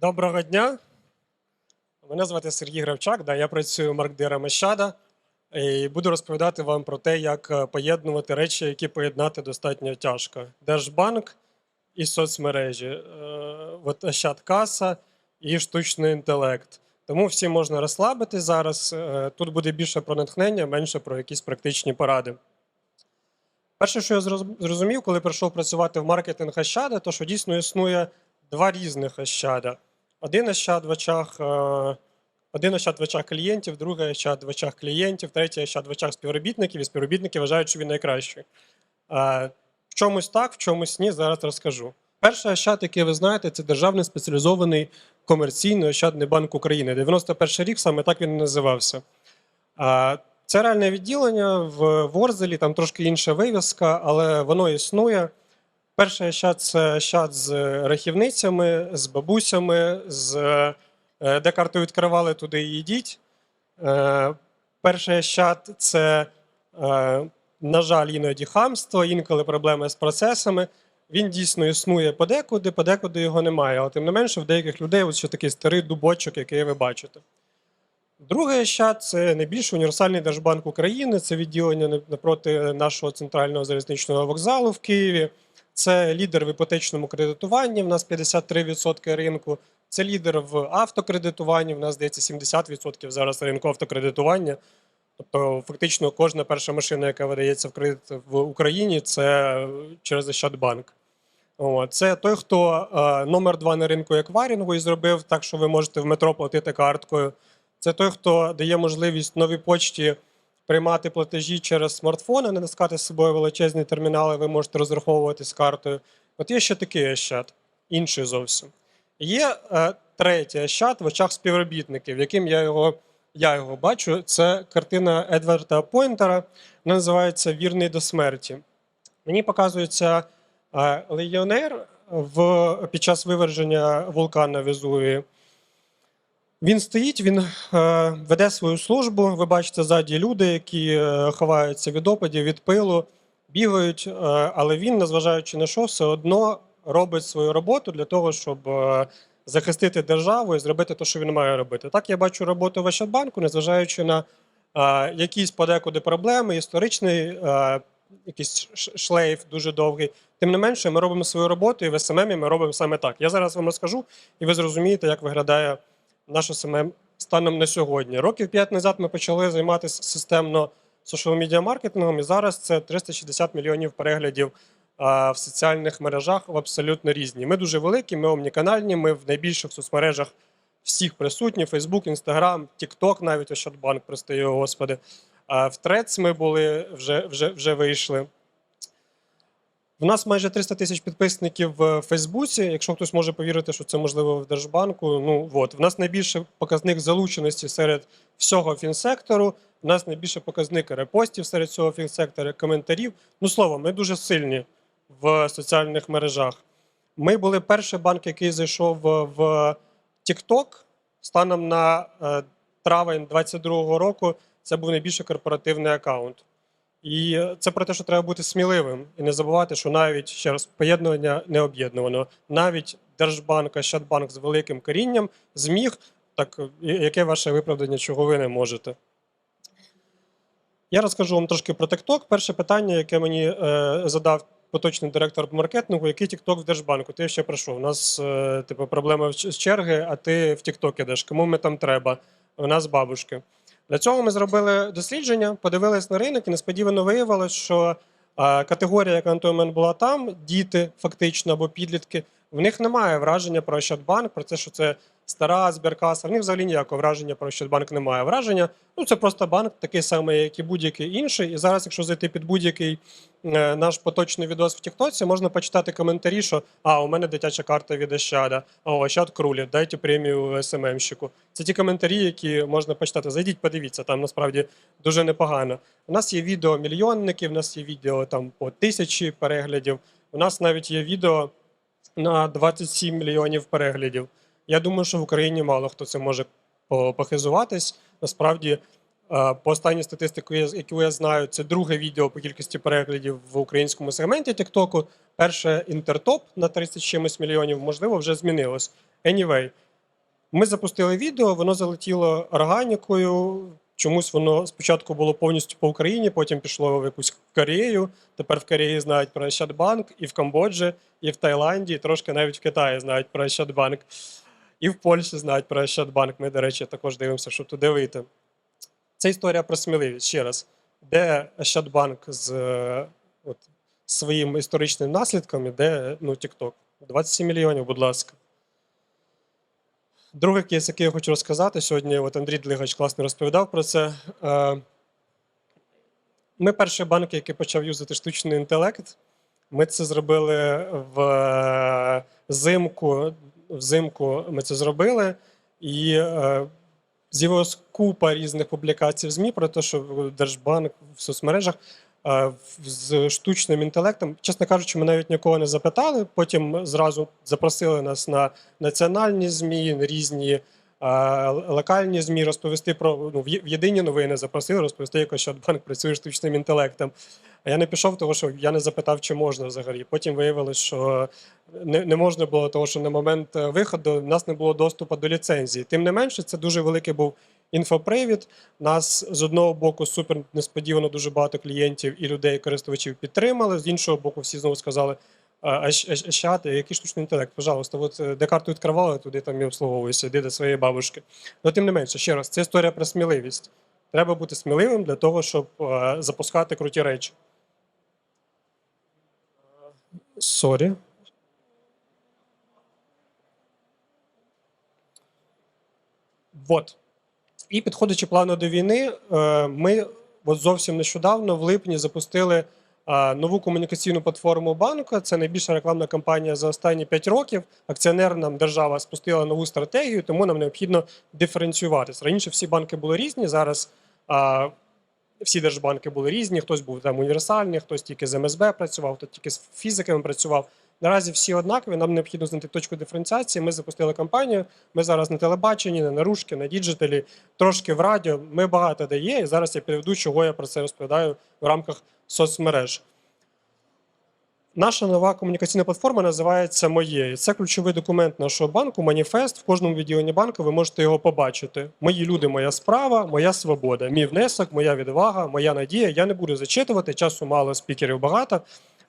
Доброго дня. Мене звати Сергій Гравчак. Да, я працюю маркдиром Ощада і буду розповідати вам про те, як е, поєднувати речі, які поєднати достатньо тяжко. Держбанк і соцмережі, е, от Ощадкаса і штучний інтелект. Тому всім можна розслабитись зараз. Е, Тут буде більше про натхнення, менше про якісь практичні поради. Перше, що я зрозумів, коли прийшов працювати в маркетинг Ощада, то що дійсно існує два різних Ощада. Один Ощад в очах, е, один Ощад в очах клієнтів, другий Ощад в очах клієнтів, третій Ощад в очах співробітників, і співробітники вважають, що він найкращий. Е, В чомусь так, в чомусь ні, зараз розкажу. Перший Ощад, який ви знаєте, це державний спеціалізований комерційний Ощадний банк України. 91 рік саме так він і називався. Це реальне відділення в Ворзелі, там трошки інша вивіска, але воно існує. Перший Ощад це Ощад з рахівницями, з бабусями, з е, де карту відкривали, туди і йдіть. Е, Перший Ощад це, е, на жаль, іноді хамство, інколи проблеми з процесами. Він дійсно існує подекуди, подекуди його немає. Але тим не менше, в деяких людей ось ще такий старий дубочок, який ви бачите. Другий Ощад це найбільший універсальний держбанк України. Це відділення напроти нашого центрального залізничного вокзалу в Києві. Це лідер в іпотечному кредитуванні. В нас 53% ринку. Це лідер в автокредитуванні. В нас здається 70% зараз ринку автокредитування. Тобто, фактично, кожна перша машина, яка видається в кредит в Україні, це через Ощадбанк. Це той, хто е, номер два на ринку еквайрингу і зробив так, що ви можете в метро платити карткою. Це той, хто дає можливість новій почті приймати платежі через смартфон, а не наскати з собою величезні термінали, ви можете розраховувати з картою. От є ще такий Ощад, інший зовсім. Є е, третій Ощад в очах співробітників, яким я його, я його бачу. Це картина Едварда Пойнтера, вона називається Вірний до смерті. Мені показується е, легіонер в, під час виверження вулкана Везувії. Він стоїть, він е, веде свою службу. Ви бачите ззаді люди, які е, ховаються від опадів, від пилу, бігають, е, але він, незважаючи на що, все одно робить свою роботу для того, щоб захистити державу і зробити те, що він має робити. Так я бачу роботу в Ощадбанку, незважаючи на якісь подекуди проблеми, історичний якийсь шлейф дуже довгий. Тим не менше, ми робимо свою роботу, і в СММ ми робимо саме так. Я зараз вам розкажу, і ви зрозумієте, як виглядає наш СММ станом на сьогодні. Років п'ять назад ми почали займатися системно media маркетингом, і зараз це 360 мільйонів переглядів в соціальних мережах в абсолютно різні. Ми дуже великі, ми омніканальні, ми в найбільших соцмережах всіх присутні: Facebook, Instagram, TikTok, навіть Ощадбанк, прости його, господи. В Threads ми були, вже, вже, вже вийшли. У нас майже 300 тисяч підписників в Фейсбуці. Якщо хтось може повірити, що це можливо в Держбанку. Ну от в нас найбільший показник залученості серед всього фінсектору. У нас найбільший показник репостів серед цього фінсектора, коментарів. Ну словом, ми дуже сильні в соціальних мережах. Ми були перший банк, який зайшов в- в TikTok. Станом на е, травень 2022 року. Це був найбільший корпоративний аккаунт. І це про те, що треба бути сміливим і не забувати, що навіть ще раз поєднування не об'єднувано. Навіть Держбанк, Ощадбанк з великим корінням зміг, так яке ваше виправдання, чого ви не можете. Я розкажу вам трошки про TikTok. Перше питання, яке мені е, задав поточний директор маркетингу, який TikTok в Держбанку? Ти ще прийшов. У нас е, типу, проблема з черги, а ти в TikTok ідеш. Кому ми там треба? У нас бабушки. Для цього ми зробили дослідження, подивились на ринок, і несподівано виявилось, що категорія, яка на той момент була там, діти фактично або підлітки, в них немає враження про Ощадбанк, про те, що це стара збіркаса. В них взагалі ніякого враження про Ощадбанк немає. Враження, ну це просто банк, такий самий, як і будь-який інший. І зараз, якщо зайти під будь-який е, наш поточний відос в Тіктоці, можна почитати коментарі, що а, у мене дитяча карта від Ощада, а у Ощад крулі, дайте премію СММщику. Це ті коментарі, які можна почитати. Зайдіть, подивіться, там насправді дуже непогано. У нас є відео мільйонники, у нас є відео там по тисячі переглядів. У нас навіть є відео на 27 мільйонів переглядів. Я думаю, що в Україні мало хто це може похизуватись. Насправді, е, по останній статистиці, яку я знаю, це друге відео по кількості переглядів в українському сегменті Тіктоку. Перше інтертоп на 30 чимось мільйонів, можливо, вже змінилось. Anyway, Ми запустили відео, воно залетіло органікою. Чомусь воно спочатку було повністю по Україні, потім пішло в якусь Корею. Тепер в Кореї знають про Ощадбанк, і в Камбоджі, і в Таїланді, і трошки навіть в Китаї знають про Ощадбанк. І в Польщі знають про Ощадбанк. Ми, до речі, також дивимося, щоб туди вийти. Це історія про сміливість. Ще раз, де Ощадбанк з е, от, своїм історичним наслідком, де ну, TikTok. 27 мільйонів, будь ласка. Другий кейс, який я хочу розказати, сьогодні от Андрій Длигач класно розповідав про це. Е, Ми перший банк, який почав юзати штучний інтелект. Ми це зробили в е, взимку. Взимку ми це зробили, і е, з'явилась купа різних публікацій в ЗМІ про те, що Держбанк в соцмережах е, з штучним інтелектом. Чесно кажучи, ми навіть нікого не запитали. Потім зразу запросили нас на національні ЗМІ, різні е, локальні ЗМІ розповісти про ну, в єдині новини запросили розповісти, як Ощадбанк працює штучним інтелектом. А я не пішов, тому що я не запитав, чи можна взагалі. Потім виявилось, що не, не можна було, тому що на момент е, виходу в нас не було доступу до ліцензії. Тим не менше, це дуже великий був інфопривід. Нас з одного боку супер несподівано дуже багато клієнтів і людей, користувачів підтримали. З іншого боку, всі знову сказали. А, а, щ- а, щ- ща ти, який штучний інтелект? Пожалуйста, от е, де карту відкривали, туди там і обслуговуйся, йди до своєї бабушки. Ну, тим не менше, ще раз, це історія про сміливість. Треба бути сміливим для того, щоб е, запускати круті речі. Сорі. Вот. І підходячи плавно до війни, е, ми от зовсім нещодавно в липні запустили е, нову комунікаційну платформу банку. Це найбільша рекламна кампанія за останні 5 років. Акціонер нам держава спустила нову стратегію, тому нам необхідно диференціюватися. Раніше всі банки були різні. Зараз а, всі держбанки були різні. Хтось був там універсальний, хтось тільки з МСБ працював, хтось тільки з фізиками працював. Наразі всі однакові. Нам необхідно знайти точку диференціації. Ми запустили кампанію. Ми зараз на телебаченні, на наружки, на діджиталі, трошки в радіо. Ми багато де є. І зараз я підведу, чого я про це розповідаю в рамках соцмереж. Наша нова комунікаційна платформа називається Моє. Це ключовий документ нашого банку, маніфест. В кожному відділенні банку ви можете його побачити. Мої люди, моя справа, моя свобода, мій внесок, моя відвага, моя надія. Я не буду зачитувати, часу мало, спікерів багато.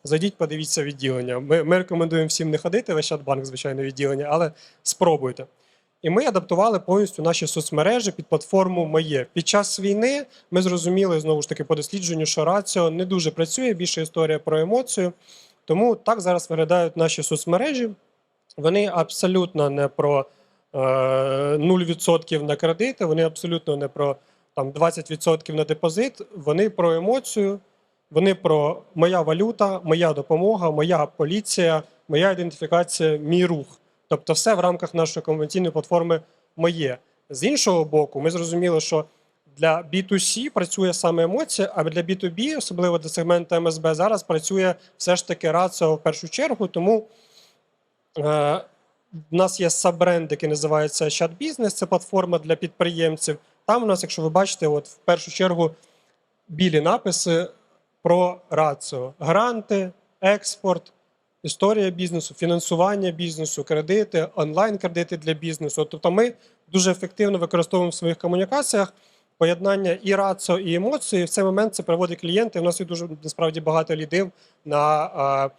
Зайдіть, подивіться відділення. Ми, ми рекомендуємо всім не ходити в Ощадбанк, звичайно, відділення, але спробуйте. І ми адаптували повністю наші соцмережі під платформу Моє. Під час війни ми зрозуміли знову ж таки по дослідженню, що раціо не дуже працює. Більше історія про емоцію. Тому так зараз виглядають наші соцмережі. Вони абсолютно не про е, 0% на кредити, вони абсолютно не про там, 20% на депозит. Вони про емоцію, вони про моя валюта, моя допомога, моя поліція, моя ідентифікація, мій рух. Тобто, все в рамках нашої конвенційної платформи моє. З іншого боку, ми зрозуміли, що для B2C працює саме емоція, а для B2B, особливо для сегменту МСБ, зараз працює все ж таки раціо в першу чергу. Тому е, в нас є саббренд, який називається Chat Business, це платформа для підприємців. Там у нас, якщо ви бачите, от в першу чергу білі написи про раціо: гранти, експорт, історія бізнесу, фінансування бізнесу, кредити, онлайн-кредити для бізнесу. Тобто ми дуже ефективно використовуємо в своїх комунікаціях поєднання і раціо, і емоції. В цей момент це приводить клієнти. У нас є дуже насправді багато лідів на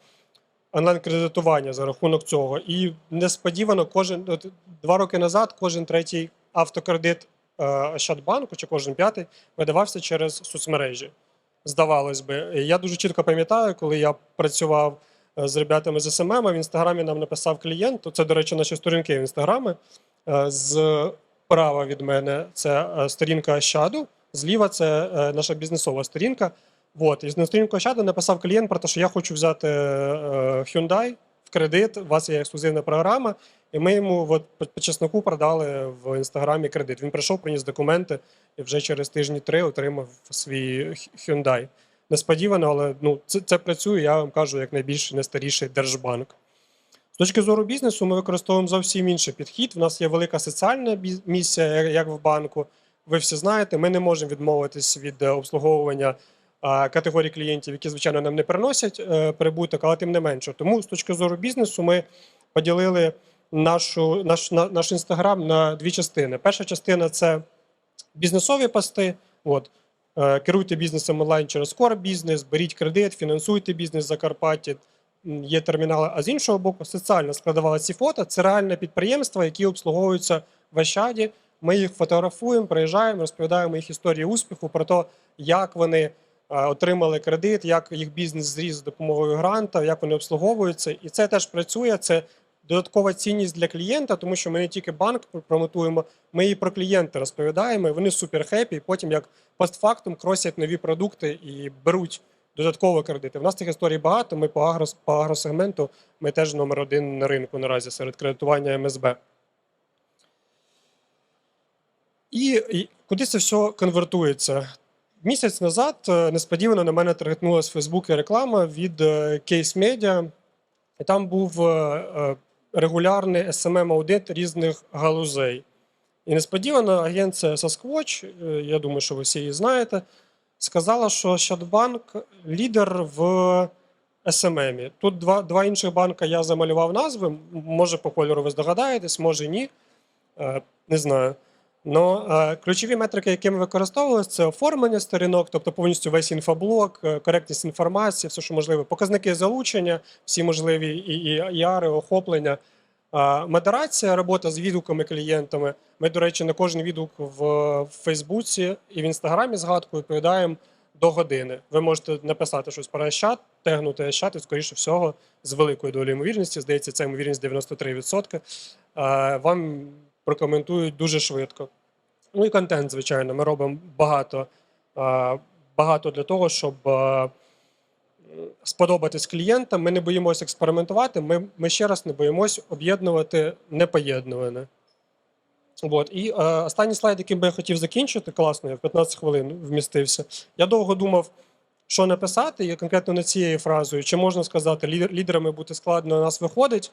онлайн-кредитування за рахунок цього. І несподівано, кожен от, два роки назад кожен третій автокредит е, Ощадбанку чи кожен п'ятий видавався через соцмережі. Здавалось би, я дуже чітко пам'ятаю, коли я працював е, з ребятами з СММ, в інстаграмі нам написав клієнт. Це, до речі, наші сторінки в інстаграмі. Е, З права від мене це е, сторінка Ощаду, зліва це е, наша бізнесова сторінка. Вот. І на сторінку Ощаду написав клієнт про те, що я хочу взяти е, Hyundai в кредит, у вас є ексклюзивна програма, і ми йому от, по чесноку продали в інстаграмі кредит. Він прийшов, приніс документи і вже через тижні три отримав свій Hyundai. Несподівано, але ну, це, це працює, я вам кажу, як найбільш найстаріший держбанк. З точки зору бізнесу, ми використовуємо зовсім інший підхід. У нас є велика соціальна місія, як- як в банку. Ви всі знаєте, ми не можемо відмовитись від е, обслуговування категорій клієнтів, які, звичайно, нам не приносять е, прибуток, але тим не менше. Тому з точки зору бізнесу ми поділили нашу, наш, на, наш інстаграм на дві частини. Перша частина це бізнесові пости. От. Е, Керуйте бізнесом онлайн через Core бізнес, беріть кредит, фінансуйте бізнес в Закарпатті, є термінали. А з іншого боку, соціальна складова ці фото це реальне підприємства, які обслуговуються в Ощаді. Ми їх фотографуємо, приїжджаємо, розповідаємо їх історії успіху про те, як вони е, отримали кредит, як їх бізнес зріс з допомогою гранта, як вони обслуговуються. І це теж працює. Це додаткова цінність для клієнта, тому що ми не тільки банк промотуємо, ми і про клієнта розповідаємо. і Вони супер хепі. І потім як постфактум кросять нові продукти і беруть додатково кредити. У нас таких історій багато. Ми по агро, по агросегменту ми теж номер один на ринку наразі серед кредитування МСБ. І, і куди це все конвертується? Місяць назад е, несподівано на мене таргетнулася в Фейсбуці реклама від е, Case Media, і там був е, регулярний smm аудит різних галузей. І несподівано агенція Sasquatch, я думаю, що ви всі її знаєте, сказала, що Щадбанк лідер в SMM. Тут два, два інших банка я замалював назви. Може, по кольору ви здогадаєтесь, може ні. Е, Не знаю. Но е, ключові метрики, які ми використовували, це оформлення сторінок, тобто повністю весь інфоблок, е, коректність інформації, все, що можливе, показники залучення, всі можливі і, і яри, охоплення. Модерація, робота з відгуками клієнтами. Ми, до речі, на кожен відгук в, Фейсбуці і в Інстаграмі згадку відповідаємо до години. Ви можете написати щось про Ощад, тегнути Ощад, і, скоріше всього, з великою долею ймовірності, здається, це ймовірність 93%. е, Вам прокоментують дуже швидко. Ну і контент, звичайно, ми робимо багато, багато для того, щоб сподобатись клієнтам. Ми не боїмося експериментувати. Ми, ми ще раз не боїмось об'єднувати непоєднуване. От. І е, останній слайд, яким би я хотів закінчити, класно, я в 15 хвилин вмістився. Я довго думав, що написати, і конкретно не цією фразою, чи можна сказати, лідер- лідерами бути складно, нас виходить.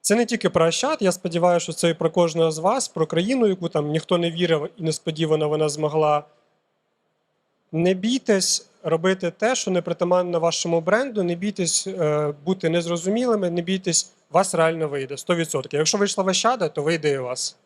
Це не тільки про Ощад, я сподіваюся, що це і про кожного з вас, про країну, яку там ніхто не вірив і несподівано вона змогла. Не бійтесь робити те, що не притаманно вашому бренду, не бійтесь е, бути незрозумілими, не бійтесь, вас реально вийде 100%. Якщо вийшла вещада, то вийде і вас.